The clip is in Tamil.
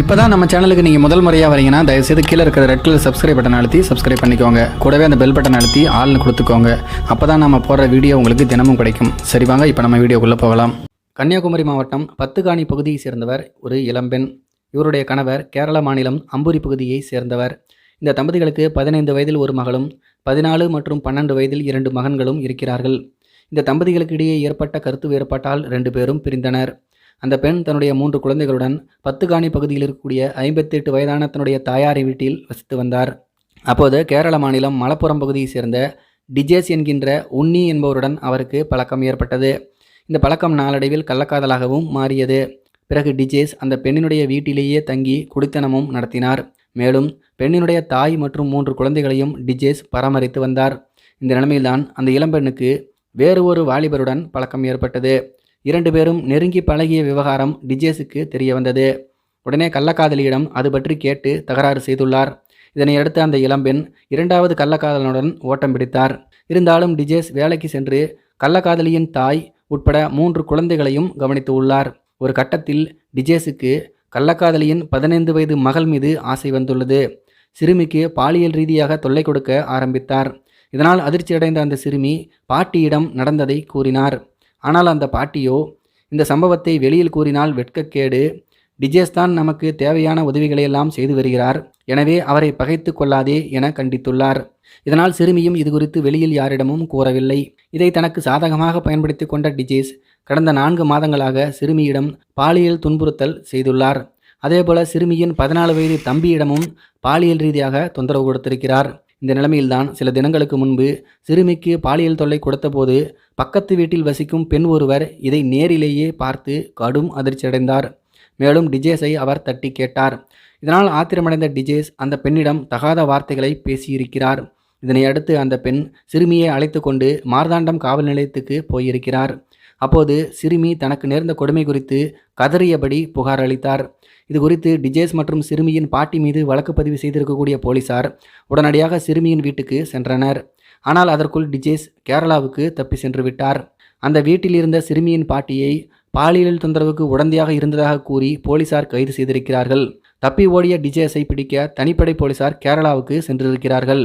இப்போ தான் நம்ம சேனலுக்கு நீங்கள் முதல் முறையாக வரீங்கன்னா தயவுசெய்து கீழே இருக்கிற ரெட் கலர் சப்ஸ்கிரைப் பட்டன் அழுத்தி சப்ஸ்கிரைப் பண்ணிக்கோங்க. கூடவே அந்த பெல் பட்டன் அழுத்தி ஆள்னு கொடுத்துக்கோங்க. அப்போ தான் நம்ம போடுற வீடியோ உங்களுக்கு தினமும் கிடைக்கும். சரி வாங்க இப்போ நம்ம வீடியோக்குள்ளே போகலாம். கன்னியாகுமரி மாவட்டம் பத்துகாணி பகுதியை சேர்ந்தவர் ஒரு இளம்பெண். இவருடைய கணவர் கேரள மாநிலம் அம்பூரி பகுதியை சேர்ந்தவர். இந்த தம்பதிகளுக்கு பதினைந்து வயதில் ஒரு மகளும் பதினாலு மற்றும் பன்னெண்டு வயதில் இரண்டு மகன்களும் இருக்கிறார்கள். இந்த தம்பதிகளுக்கு இடையே ஏற்பட்ட கருத்து வேறுபாட்டால் ரெண்டு பேரும் பிரிந்தனர். அந்த பெண் தன்னுடைய மூன்று குழந்தைகளுடன் பத்துகாணி பகுதியில் இருக்கக்கூடிய ஐம்பத்தெட்டு வயதான தன்னுடைய தாயாரி வீட்டில் வசித்து வந்தார். அப்போது கேரள மாநிலம் மலப்புரம் பகுதியை சேர்ந்த டிஜேஸ் என்கின்ற உன்னி என்பவருடன் அவருக்கு பழக்கம் ஏற்பட்டது. இந்த பழக்கம் நாளடைவில் கள்ளக்காதலாகவும் மாறியது. பிறகு டிஜேஸ் அந்த பெண்ணினுடைய வீட்டிலேயே தங்கி குடித்தனமும் நடத்தினார். மேலும் பெண்ணினுடைய தாய் மற்றும் மூன்று குழந்தைகளையும் டிஜேஸ் பராமரித்து வந்தார். இந்த நிலைமையில்தான் அந்த இளம்பெண்ணுக்கு வேறு ஒரு வாலிபருடன் பழக்கம் ஏற்பட்டது. இரண்டு பேரும் நெருங்கி பழகிய விவகாரம் டிஜேஸுக்கு தெரிய வந்தது. உடனே கள்ளக்காதலியிடம் அது பற்றி கேட்டு தகராறு செய்துள்ளார். இதனை அடுத்து அந்த இளம்பெண் இரண்டாவது கள்ளக்காதலனுடன் ஓட்டம் பிடித்தார். இருந்தாலும் டிஜேஸ் வேலைக்கு சென்று கள்ளக்காதலியின் தாய் உட்பட மூன்று குழந்தைகளையும் கவனித்து உள்ளார். ஒரு கட்டத்தில் டிஜேஸுக்கு கள்ளக்காதலியின் பதினைந்து வயது மகள் மீது ஆசை வந்துள்ளது. சிறுமிக்கு பாலியல் ரீதியாக தொல்லை கொடுக்க ஆரம்பித்தார். இதனால் அதிர்ச்சியடைந்த அந்த சிறுமி பாட்டியிடம் நடந்ததை கூறினார். ஆனால் அந்த பாட்டியோ இந்த சம்பவத்தை வெளியில் கூறினால் வெட்கக்கேடு. டிஜேஸ் தான் நமக்கு தேவையான உதவிகளையெல்லாம் செய்து வருகிறார். எனவே அவரை பகைத்து கொள்ளாதே என கண்டித்துள்ளார். இதனால் சிறுமியும் இது குறித்து வெளியில் யாரிடமும் கூறவில்லை. இதை தனக்கு சாதகமாக பயன்படுத்தி கொண்ட டிஜேஸ் கடந்த நான்கு மாதங்களாக சிறுமியிடம் பாலியல் துன்புறுத்தல் செய்துள்ளார். அதேபோல சிறுமியின் பதினாலு வயது தம்பியிடமும் பாலியல் ரீதியாக தொந்தரவு கொடுத்திருக்கிறார். இந்த நிலைமையில்தான் சில தினங்களுக்கு முன்பு சிறுமிக்கு பாலியல் தொல்லை கொடுத்தபோது பக்கத்து வீட்டில் வசிக்கும் பெண் ஒருவர் இதை நேரிலேயே பார்த்து கடும் அதிர்ச்சியடைந்தார். மேலும் டிஜேஸை அவர் தட்டி கேட்டார். இதனால் ஆத்திரமடைந்த டிஜேஸ் அந்த பெண்ணிடம் தகாத வார்த்தைகளை பேசியிருக்கிறார். இதனையடுத்து அந்த பெண் சிறுமியை அழைத்து கொண்டு மார்தாண்டம் காவல் நிலையத்துக்கு போயிருக்கிறார். அப்போது சிறுமி தனக்கு நேர்ந்த கொடுமை குறித்து கதறியபடி புகார் அளித்தார். இது குறித்து டிஜேஸ் மற்றும் சிறுமியின் பாட்டி மீது வழக்கு பதிவு செய்திருக்கக்கூடிய போலீசார் உடனடியாக சிறுமியின் வீட்டுக்கு சென்றனர். ஆனால் அதற்குள் டிஜேஸ் கேரளாவுக்கு தப்பி சென்று விட்டார். அந்த வீட்டில் இருந்த சிறுமியின் பாட்டியை பாலியல் தொந்தரவுக்கு உடந்தையாக இருந்ததாக கூறி போலீசார் கைது செய்திருக்கிறார்கள். தப்பி ஓடிய டிஜேஸை பிடிக்க தனிப்படை போலீசார் கேரளாவுக்கு சென்றிருக்கிறார்கள்.